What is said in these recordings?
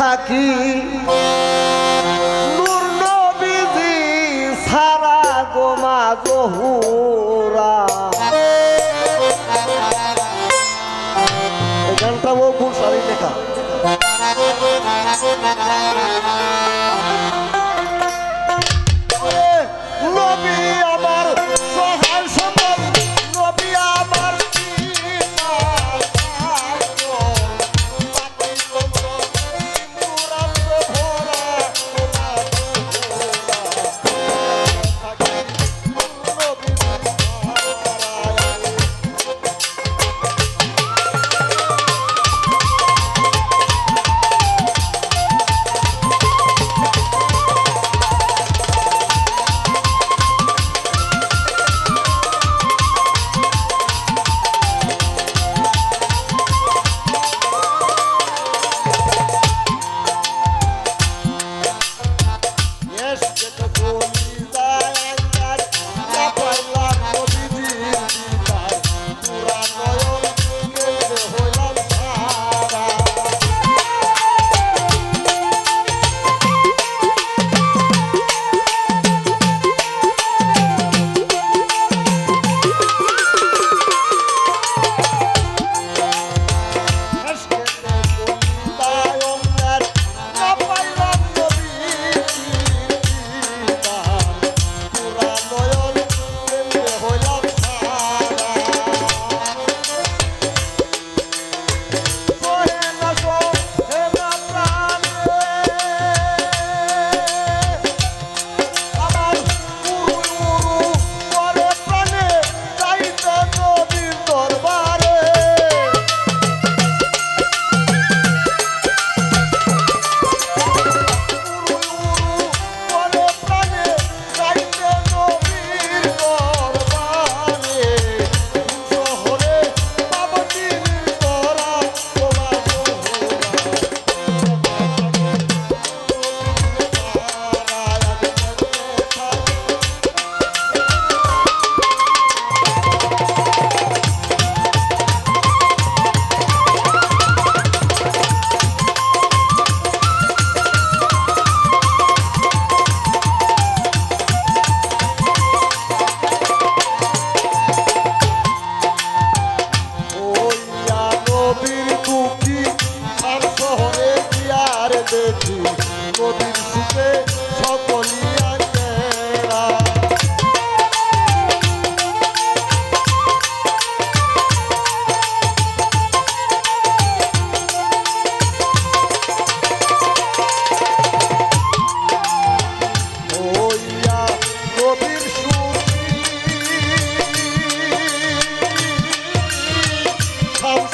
থাকি। নূর নবীজি সারা গোমা জহুরা এই গানটা ও ফুল সারি লেখা।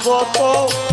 অবত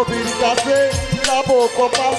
নবীর কাছে যাব কপাল